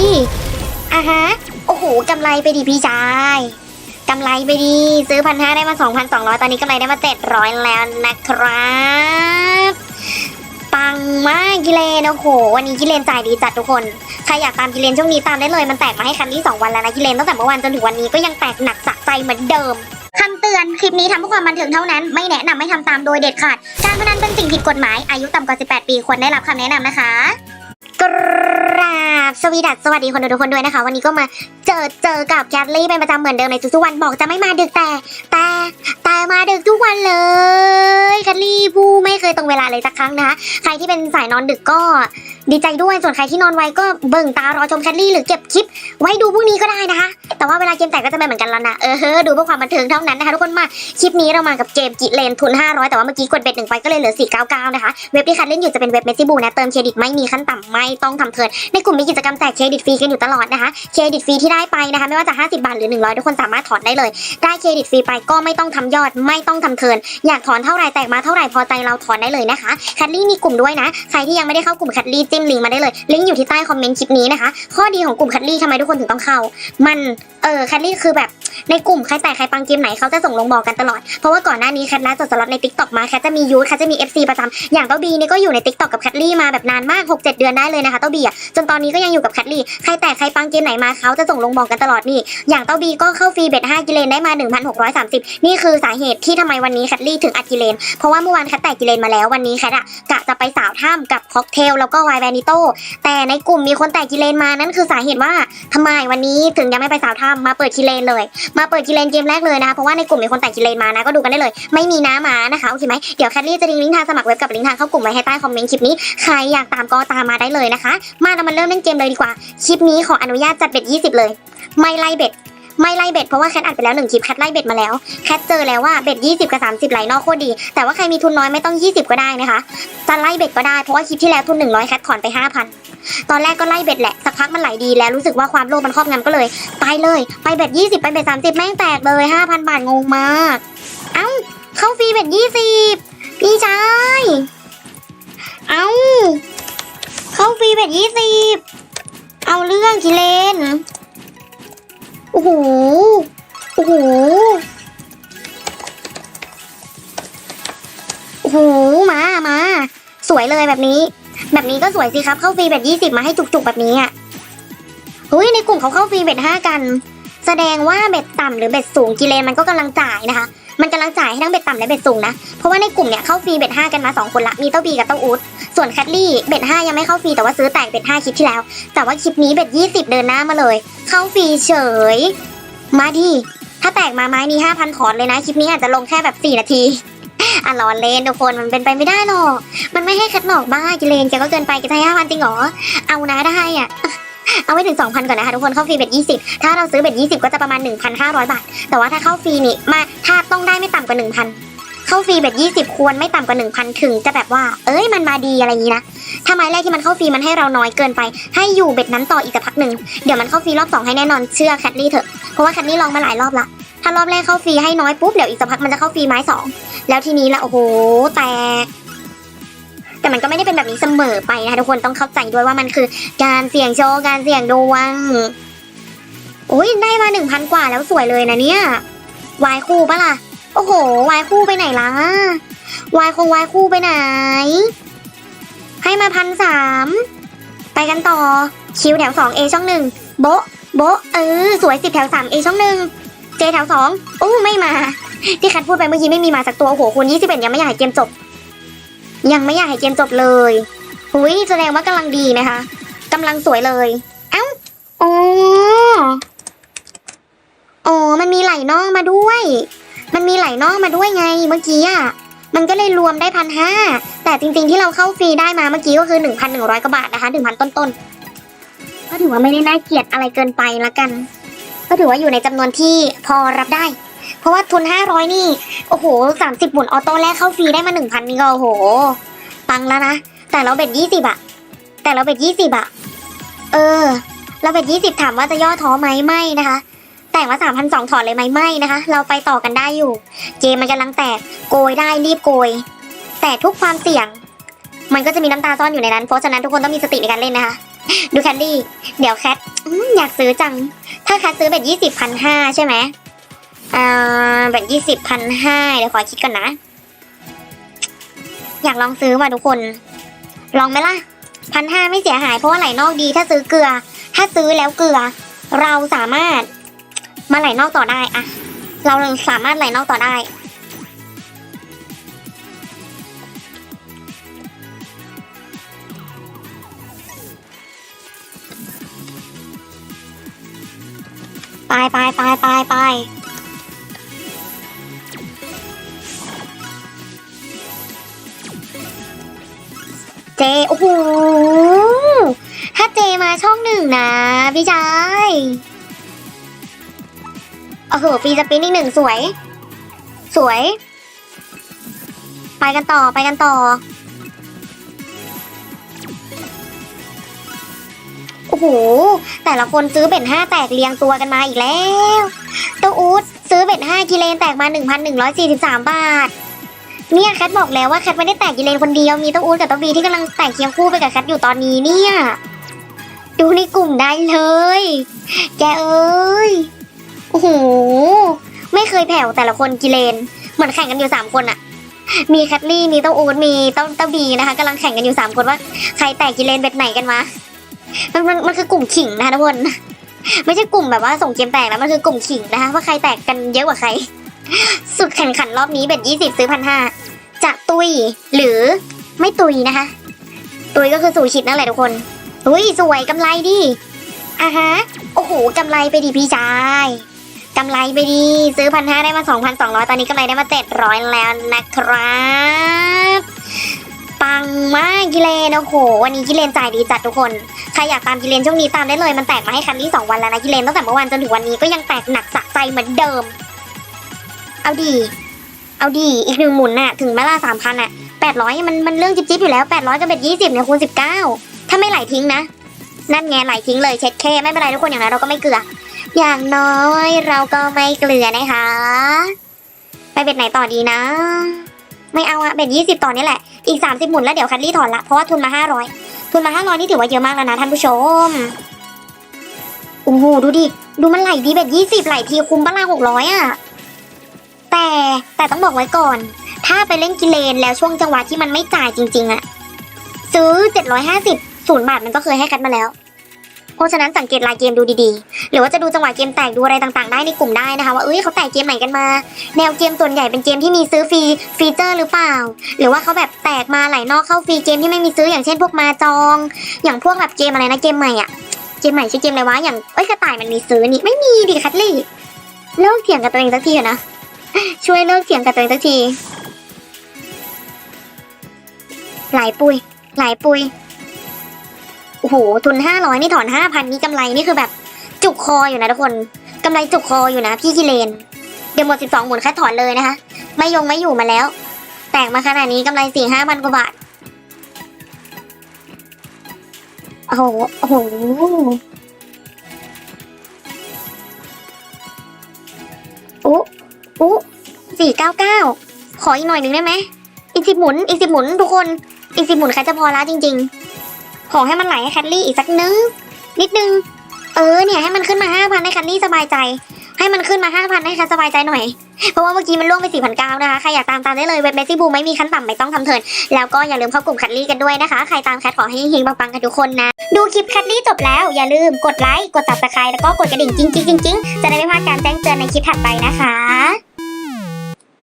ดิอะฮะ โอ้โหกำไรไปดิพี่ชายกำไรไปดี ซื้อพันห้าได้มาสองพันสองร้อยตอนนี้กำไรได้มาเจ็ดร้อยแล้วนะครับ ปังมากกิเลนโอ้โห วันนี้กิเลนจ่ายดีจัดทุกคน ใครอยากตามกิเลนช่วงนี้ตามได้เลย มันแตกมาให้คันที่2วันแล้วนะกิเลนตั้งแต่เมื่อวานจนถึงวันนี้ก็ยังแตกหนักสะใจเหมือนเดิมคำเตือน คลิปนี้ทำเพื่อความบันเทิงเท่านั้น ไม่แนะนำให้ทำตามโดยเด็ดขาด การพนันเป็นสิ่งผิดกฎหมาย อายุต่ำกว่า 18 ปีควรได้รับคำแนะนำนะคะกร บสวีดัสสวัสดีคนดูทุกคนด้วยนะคะ วันนี้ก็มาเจอเจอกับแคทลี่เป็นประจำเหมือนเดิมในทุกๆวันบอกจะไม่มาดึกแต่ แต่แต่มาดึกทุกวันเลยแคทลี่ผู้ไม่เคยตรงเวลาเลยสักครั้งนะคะใครที่เป็นสายนอนดึกก็ดีใจด้วยส่วนใครที่นอนไวก็เบิ่งตารอชมแคทลี่หรือเก็บคลิป ไว้ดูพรุ่งนี้ก็ได้นะคะ แต่ว่าเวลาเกมแตกก็จะไม่เหมือนกันแล้วนะเออเฮ้ดูเพื่อความบันเทิงเท่านั้นนะคะทุกคนมาคลิปนี้เรามากับเกมกิเลนทุน 500 แต่ว่าเมื่อกี้กดเบ็ดหนึ่งไปก็เลยเหลือ499นะคะเว็บที่คัดเล่นอยู่จะเป็นเว็บเมซิบูนะเติมเครดิตไม่มีขั้นต่ำไม่ต้องทำเทิร์นในกลุ่มมีกิจกรรมแจกเครดิตฟรีกันอยู่ตลอดนะคะ เครดิตฟรีที่ได้ไปนะคะ ไม่ว่าจะ 50 บาทหรือ 100 ทุกคนสามารถถอนได้เลย ได้เครดิตฟรีไปก็ไม่ต้องทำยอด ไม่ต้องทำเทิน อยากถอนเท่าไหร่แตกมาเท่าไหร่พอใจเราถอนได้เลยนะคะ คัดลี่มีกลุ่มด้วยนะ ใครที่ยังไม่ได้เข้ากลุ่มคัดลี่จิ้มลิงก์มาได้เลย ลิงก์อยู่ที่ใต้คอมเมนต์คลิปนี้นะคะ ข้อดีของกลุ่มคัดลี่ทำไมทุกคนถึงต้องเข้า มัน เออคัดลี่คือแบบ ในกลุ่มใครแต่ใครปังเกมไหนเขาจะส่งลงบอกกันตลอด เพราะว่าก่อนหน้านี้แคทนะจดสล็อตใน t ิ k t o k มาแคทจะมียูทแคทจะมี FC ประจำอย่างเต้าบีนี่ก็อยู่ใน t ิ k t o k กับแคทลี่มาแบบนานมาก6-7 เดือนได้เลยนะคะเต้าบีอะจนตอนนี้ก็ยังอยู่กับแคทลี่ใครแต่ใครปังเกมไหนมาเขาจะส่งลงบอกกันตลอดนี่อย่างเต้าบีก็เข้าฟรีเบ็ด5กิเลนได้มา 1,630 นี่คือสาเหตุที่ทำไมวันนี้แคทลี่ถึงอัดกิเลน เพราะว่าเมื่อวานแคทแต่กิเลนมาแล้ววันนี้แคทอะกะจะไปสาวถ้ำกับค็อกเทลแล้วก็ไวน์แวนิโตแต่ในกลุ่มมีคนแต่กิเลนมานั่นคือสาเหตุว่าทำไมวันนี้ถึงยังไม่ไปสาวถ้ำมาเปิดกิเลนเลยมาเปิดกิเลนเกมแรกเลยนะคะเพราะว่าในกลุ่มมีคนแต่งกิเลนมานะก็ดูกันได้เลย ไม่มีน้ามานะคะโอเคไหมเดี๋ยวแคทลี่จะทิ้งลิงก์ทางสมัครเว็บกับลิงก์ทางเข้ากลุ่มไว้ให้ใต้คอมเมนต์คลิปนี้ใครอยากตามก็ตามมาได้เลยนะคะ มาเรามาเริ่มเล่นเกมเลยดีกว่าคลิปนี้ขออนุญาตจัดเบ็ด20 เลย ไม่ไล่เบ็ด ไม่ไล่เบ็ดเพราะว่าแคทอัดไปแล้วหนึ่งคลิปแคทไล่เบ็ดมาแล้วแคทเจอแล้วว่าเบ็ด20 กับ 30 ไหลนอกโคตรดี แต่ว่าใครมีทุนน้อยไม่ต้อง 20 ก็ได้นะคะจะไล่เบ็ดก็ได้เพราะว่าคลิปที่แล้วทุน100แคทถอนไป 5,000 ตอนแรกก็ไล่เบ็ดแหละสักพักมันไหลดีแล้วรู้สึกว่าความโลภมันครอบงำก็เลยไปเลยไปเบ็ด20 ไปเบ็ด30 แม่งแตกเลย5,000 บาทงงมาก เอ้าเข้าฟรีเบ็ด20พี่ชายเอ้าเข้าฟรีเบ็ด20เอาเรื่องกิเลน โอ้โห โอ้โห โอ้โห มา มา สวยเลยแบบนี้ แบบนี้ก็สวยสิครับ เข้าฟรีเบ็ดยี่สิบมาให้จุกๆแบบนี้อะเฮ้ยในกลุ่มเขาเข้าฟรีเบ็ดห้ากัน แสดงว่าเบ็ดต่ำหรือเบ็ดสูงกิเลนมันก็กำลังจ่ายนะคะ มันกำลังจ่ายให้ทั้งเบ็ดต่ำและเบ็ดสูงนะ เพราะว่าในกลุ่มเนี่ยเข้าฟรีเบ็ดห้ากันมาสองคนละ มีเต้าบีกับเต้าอูดส่วนแคทลี่เบ็ดห้ายังไม่เข้าฟรีแต่ว่าซื้อแตกเบ็ดห้าคลิปที่แล้ว แต่ว่าคลิปนี้เบ็ดยี่สิบเดินหน้ามาเลย เข้าฟรีเฉย มาดิถ้าแตกมาไม้นี้ห้าพันถอนเลยนะ คลิปนี้อาจจะลงแค่แบบสี่นาทีอะรอเลนทุกคนมันเป็นไปไม่ได้หรอก มันไม่ให้คัดหนอกบ้ากิเลนแกก็เกินไปแกจะให้ห้าพันจริงเหรอ เอานะได้อะ เอาไว้ถึงสองพันก่อนนะคะทุกคนเข้าฟรีเบ็ดยี่สิบถ้าเราซื้อเบ็ดยี่สิบก็จะประมาณหนึ่งพันห้าร้อยบาท แต่ว่าถ้าเข้าฟรีนี่มาถ้าต้องได้ไม่ต่ำกว่าหนึ่งพันเข้าฟรีเบ็ดยี่สิบควรไม่ต่ำกว่าหนึ่งพันถึงจะแบบว่า เอ้ยมันมาดีอะไรอย่างนี้นะถ้าไม้แรกที่มันเข้าฟรีมันให้เราน้อยเกินไป ให้อยู่เบ็ดนั้นต่ออีกสักพักหนึ่งเดี๋ยวมันเข้าฟรีรอบสองให้แน่นอนเชื่อแคทลี่เถอะเพราะว่าแคทลี่ลองมาหลายรอบละถ้ารอบแรกเข้าฟรีให้น้อยปุ๊บเดี๋ยวอีกสักพักมันจะเข้าฟรีไม้สองแล้วทีนี้ละโอ้โหแตก แต่มันก็ไม่ได้เป็นแบบนี้เสมอไปนะคะทุกคนต้องเข้าใจด้วยว่ามันคือ การเสี่ยงโชว์การเสี่ยงดวงโอ้ยได้มาหนึ่งพันกว่าแล้วสวยเลยนะเนี่ยวายคู่ปะล่ะ โอ้โหวายคู่ไปไหนล่ะวายคงวายคู่ไปไหน ให้มาพันสามไปกันต่อคิวแถวสองเอช่องหนึ่งโบโบเออสวยสิบแถวสามเอช่องหนึ่งเจแถวสองโอ้ไม่มา ที่คัดพูดไปเมื่อกี้ไม่มีมาสักตัวโอ้โหคูณยี่สิบเอ็ดยังไม่อยากให้เกมจบ ยังไม่อยากให้เกมจบเลยหุยแสดงว่ากำลังดีนะคะกำลังสวยเลย เอ้าอ๋ออ๋อมันมีไหลนอกมาด้วย มันมีไหลนอกมาด้วยไงเมื่อกี้อะมันก็เลยรวมได้พันห้าแต่จริงๆที่เราเข้าฟรีได้มาเมื่อกี้ก็คือหนึ่งพันหนึ่งร้อยกว่าบาทนะคะหนึ่งพันต้นๆก็ถือว่าไม่ได้น่าเกลียดอะไรเกินไปละกัน ก็ถือว่าอยู่ในจำนวนที่พอรับได้ เพราะว่าทุนห้าร้อยนี่ โอ้โหสามสิบหมุนออโต้แรกเข้าฟรีได้มาหนึ่งพันนี่ก็โอ้โห ปังแล้วนะ แต่เราเบ็ดยี่สิบอะแต่เราเบ็ดยี่สิบอะเออ เราเบ็ดยี่สิบถามว่าจะย่อท้อไหมไม่นะคะ แต่ว่าสามพันสองถอนเลยไหมไม่นะคะ เราไปต่อกันได้อยู่ เกมมันกำลังแตกโกยได้รีบโกย แต่ทุกความเสี่ยง มันก็จะมีน้ำตาซ่อนอยู่ในนั้น เพราะฉะนั้นทุกคนต้องมีสติในการเล่นนะคะดูแคดดี้ เดี๋ยวแคทอมอยากซื้อจัง ถ้าแคทซื้อแบบยี่สิบพันห้าใช่ไหม อ่าแบบยี่สิบพันห้าเดี๋ยวขอคิดก่อนนะ อยากลองซื้อว่ะทุกคน ลองไหมล่ะพันห้าไม่เสียหายเพราะว่าไหลนอกดีถ้าซื้อเกลือ ถ้าซื้อแล้วเกลือ เราสามารถมาไหลนอกต่อได้อะเราสามารถไหลนอกต่อได้ไปไปไปไปไป เจ โอ้โห ถ้าเจมาช่องหนึ่งนะพี่ชายโอ้โหฟรีสปินอีกหนึ่งสวย สวย ไปกันต่อไปกันต่อ โอ้โห แต่ละคนซื้อเบ็ดห้าแตกเรียงตัวกันมาอีกแล้วต้าอูดซื้อเบ็ดห้ากิเลนแตกมา1,143บาท เนี่ยแคทบอกแล้วว่าแคทไม่ได้แตกกิเลนคนเดียวมีเต้าอูดกับเต้าบีที่กำลังแตกเคียงคู่ไปกับแคทอยู่ตอนนี้เนี่ย ดูในกลุ่มได้เลย แกเอ้ยโอ้โหไม่เคยแผ่วแต่ละคนกิเลน เหมือนแข่งกันอยู่สามคนอะมีแคทลี่มีเต้าอูดมีเต้าเต้าบีนะคะกำลังแข่งกันอยู่สามคนว่าใครแตกกิเลนเบ็ดไหนกันวะมันมันมันคือกลุ่มขิงนะคะทุกคนไม่ใช่กลุ่มแบบว่าส่งเกมแตกนะมันคือกลุ่มขิงนะคะว่าใครแตกกันเยอะกว่าใคร สุดแข่งขันรอบนี้เบ็ดยี่สิบซื้อพันห้าจะตุยหรือไม่ตุยนะคะ ตุยก็คือสู่ชิดนั่นแหละทุกคนอุ้ยสวยกำไรดิอะฮะ โอ้โหกำไรไปดิพี่ชายกำไรไปดี ซื้อพันห้าได้มาสองพันสองร้อยตอนนี้กำไรได้มาเจ็ดร้อยแล้วนะครับ ปังมากกิเลน โอ้โห วันนี้กิเลนจ่ายดีจัดทุกคน ใครอยากตามกิเลนช่วงนี้ตามได้เลย มันแตกมาให้คันที่สองวันแล้วนะกิเลนตั้งแต่เมื่อวานจนถึงวันนี้ก็ยังแตกหนักสะใจเหมือนเดิม เอาดี เอาดี อีกหนึ่งหมุนน่ะ ถึงแม้ละสามพันน่ะแปดร้อยมันมันเรื่องจิ๊บจิ๊บอยู่แล้วแปดร้อยกับเบ็ดยี่สิบเนี่ยคูณสิบเก้าถ้าไม่ไหลทิ้งนะ นั่นไงไหลทิ้งเลยเช็ดเคไม่เป็นไรทุกคนอย่างนั้นเราก็ไม่เกลือ อย่างน้อยเราก็ไม่เกลือนะคะ ไปเบ็ดไหนต่อดีนะ ไม่เอาอะเบ็ดยี่สิบต่อนี่แหละ อีกสามสิบหมุนแล้วเดี๋ยวคัดลี่ถอนละ เพราะว่าทุนมาห้าร้อยทุนมาห้าร้อยนี่ถือว่าเยอะมากแล้วนะท่านผู้ชมโอ้โหดูดิ ดูมันไหลดีเบ็ดยี่สิบไหลทีคุ้มบ้างละหกร้อยอะ แต่แต่ต้องบอกไว้ก่อน ถ้าไปเล่นกิเลนแล้วช่วงจังหวะที่มันไม่จ่ายจริง ๆอะซื้อเจ็ดร้อยห้าสิบศูนย์บาทมันก็เคยให้คัดมาแล้ว เพราะฉะนั้นสังเกตลายเกมดูดีๆ หรือว่าจะดูจังหวะเกมแตกดูอะไรต่างๆ ได้ในกลุ่มได้นะคะว่าเอ้ยเขาแตกเกมไหนกันมา แนวเกมส่วนใหญ่เป็นเกมที่มีซื้อฟรีฟีเจอร์หรือเปล่า หรือว่าเขาแบบแตกมาไหลนอกเข้าฟรีเกมที่ไม่มีซื้ออย่างเช่นพวกมาจอง อย่างพวกแบบเกมอะไรนะเกมใหม่อะเกมใหม่ชื่อเกมอะไรวะอย่างเอ้ยกระต่ายมันมีซื้อนี่ไม่มีดิคัตลี่เลิกเถียงกับตัวเองสักทีเถอะนะ ช่วยเลิกเถียงกับตัวเองสักที หลายปุย หลายปุย โอ้โห ทุนห้าร้อยนี่ถอนห้าพันนี่กำไรนี่คือแบบ จุกคออยู่นะทุกคนกำไรจุกคออยู่นะพี่กิเลน เดี๋ยวหมดสิบสองหมุนแค่ถอนเลยนะคะ ไม่ยงไม่อยู่มาแล้ว แตกมาขนาดนี้กำไรสี่ห้าพันกว่าบาท โอ้โห โอ้โหอุ๊ อุ๊สี่เก้าเก้าขออีกหน่อยหนึ่งได้ไหม อีกสิบหมุน อีกสิบหมุนทุกคน อีกสิบหมุนใครจะพอละจริง ๆ ขอให้มันไหลให้แคทลี่อีกสักนึง นิดนึง เออเนี่ยให้มันขึ้นมาห้าพันให้แคทลี่สบายใจ ให้มันขึ้นมาห้าพันให้แคทสบายใจหน่อย เพราะว่าเมื่อกี้มันล่วงไปสี่พันเก้านะคะ ใครอยากตามตามได้เลยเว็บเมสซี่บูไม่มีขั้นต่ำไม่ต้องทำเถินแล้วก็อย่าลืมเข้ากลุ่มแคทลี่กันด้วยนะคะ ใครตามแคทขอให้เฮงปังๆกันทุกคนนะ ดูคลิปแคทลี่จบแล้วอย่าลืมกดไลค์ กด subscribe แล้วก็กดกระดิ่งจริงๆๆๆจะได้ไม่พลาดการแจ้งเตือนในคลิปถัดไปนะคะ